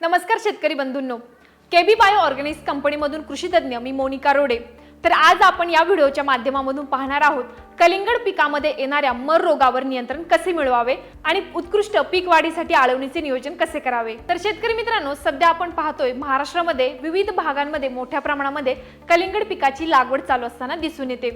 नमस्कार शेतकरी बंधूंनो. KB bio Organics कंपनीमधून कृषी तज्ज्ञ मी मोनिका रोडे. तर आज आपण या व्हिडिओच्या माध्यमामधून पाहणार आहोत कलिंगड पिकामध्ये येणाऱ्या मर रोगावर नियंत्रण कसे मिळवावे आणि उत्कृष्ट पीक वाढीसाठी आळवणीचे नियोजन कसे करावे? तर शेतकरी मित्रांनो सध्या आपण पाहतोय महाराष्ट्रामध्ये विविध भागांमध्ये मोठ्या प्रमाणामध्ये कलिंगड पिकाची लागवड चालू असताना दिसून येते.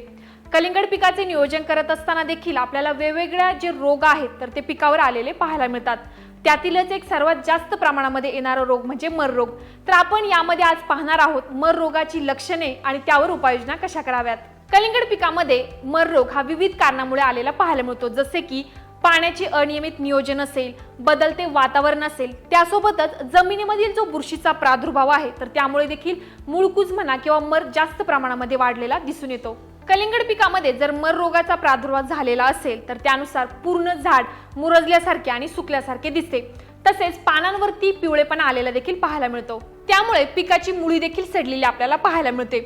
कलिंगड पिकाचे नियोजन करत असताना देखील आपल्याला वेगवेगळ्या जे रोग आहेत तर ते पिकावर आलेले पाहायला मिळतात. त्यातीलच एक सर्वात जास्त प्रमाणामध्ये येणारा रोग म्हणजे मर रोग तर आपण यामध्ये आज पाहणार आहोत मर रोगाची लक्षणे आणि त्यावर उपाययोजना कशा कराव्यात? कलिंगड पिकामध्ये मर रोग हा विविध कारणामुळे आलेला पाहायला मिळतो. जसे की पाण्याचे अनियमित नियोजन असेल बदलते वातावरण असेल त्यासोबतच जमिनीमधील जो बुरशीचा प्रादुर्भाव आहे तर त्यामुळे देखील मुळकूज म्हणा किंवा मर जास्त प्रमाणामध्ये वाढलेला दिसून येतो. कलिंगड पिकामध्ये जर मर रोगाचा प्रादुर्भाव झालेला असेल तर त्यानुसार पूर्ण झाड मुरजल्यासारखे आणि सुकल्यासारखे दिसते. तसेच पानांवरती पिवळेपणा आलेला देखील पाहायला मिळतो. त्यामुळे पिकाची मुळी देखील सडलेली आपल्याला पाहायला मिळते.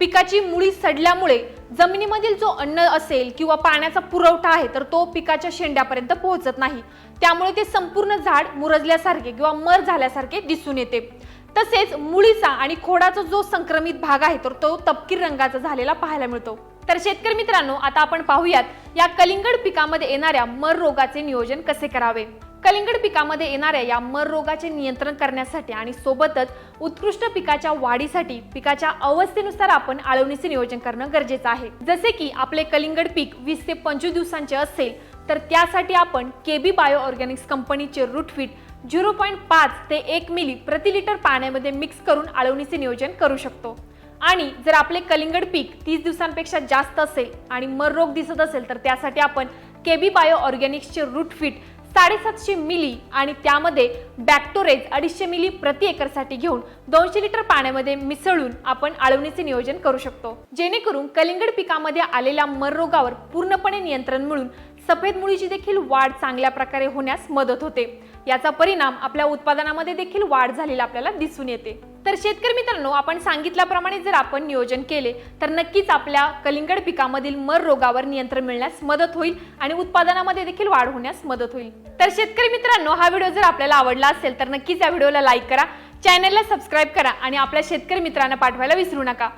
पिकाची मुळी सडल्यामुळे जमिनीमधील जो अन्न असेल किंवा पाण्याचा पुरवठा आहे तर तो पिकाच्या शेंड्यापर्यंत पोहोचत नाही. त्यामुळे ते संपूर्ण झाड मुरजल्यासारखे किंवा मर झाल्यासारखे दिसून येते. तसेच मुळीचा आणि खोडाचा जो संक्रमित भाग आहे तर तो तपकीर रंगाचा झालेला पाहायला मिळतो. तर शेतकरी मित्रांनो आता आपण पाहूयात या कलिंगड पिकामध्ये येणाऱ्या मर रोगाचे नियोजन कसे करावे? कलिंगड पिकामध्ये येणाऱ्या या मर रोगाचे नियंत्रण करण्यासाठी आणि सोबतच उत्कृष्ट पिकाच्या वाढीसाठी पिकाच्या अवस्थेनुसार आपण आळवणीचे नियोजन करणं गरजेचं आहे. जसे की आपले कलिंगड पीक वीस ते पंचवीस दिवसांचे असेल तर त्यासाठी आपण केबी बायो ऑर्गॅनिक्स कंपनीचे रूटफिट झिरो पॉईंट पाच ते एक मिली प्रति लिटर पाण्यामध्ये मिक्स करून आळवणीचे नियोजन करू शकतो. आणि जर आपले कलिंगड पीक तीस दिवसांपेक्षा जास्त असेल आणि मर रोग दिसत असेल तर त्यासाठी आपण केबी बायो ऑर्गॅनिक्सचे रूटफिट साडेसातशे मिली आणि त्यामध्ये बॅक्टोरेज अडीचशे मिली प्रति एकरसाठी घेऊन दोनशे लिटर पाण्यामध्ये मिसळून आपण आळवणीचे नियोजन करू शकतो. जेणेकरून कलिंगड पिकामध्ये आलेल्या मर रोगावर पूर्णपणे नियंत्रण मिळून सफेद मुळीची देखील वाढ चांगल्या प्रकारे होण्यास मदत होते. याचा परिणाम आपल्या उत्पादनामध्ये देखील वाढ झालेला आपल्याला दिसून येते. तर शेतकरी मित्रांनो आपण सांगितल्याप्रमाणे जर आपण नियोजन केले तर नक्कीच आपल्या कलिंगड पिकामधील मर रोगावर नियंत्रण मिळण्यास मदत होईल आणि उत्पादनामध्ये देखील वाढ होण्यास मदत होईल. तर शेतकरी मित्रांनो हा व्हिडिओ जर आपल्याला आवडला असेल तर नक्कीच या व्हिडिओला लाईक करा चॅनलला सबस्क्राईब करा आणि आपल्या शेतकरी मित्रांना पाठवायला विसरू नका.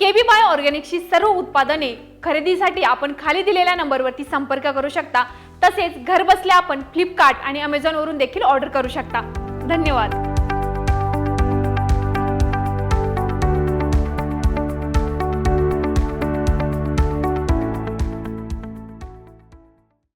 केबी बाय ऑर्गॅनिकची सर्व उत्पादने खरेदीसाठी आपण खाली दिलेल्या नंबरवरती संपर्क करू शकता. तसेच घरबसल्या आपण फ्लिपकार्ट आणि अमेझॉनवरून देखील ऑर्डर करू शकता. धन्यवाद.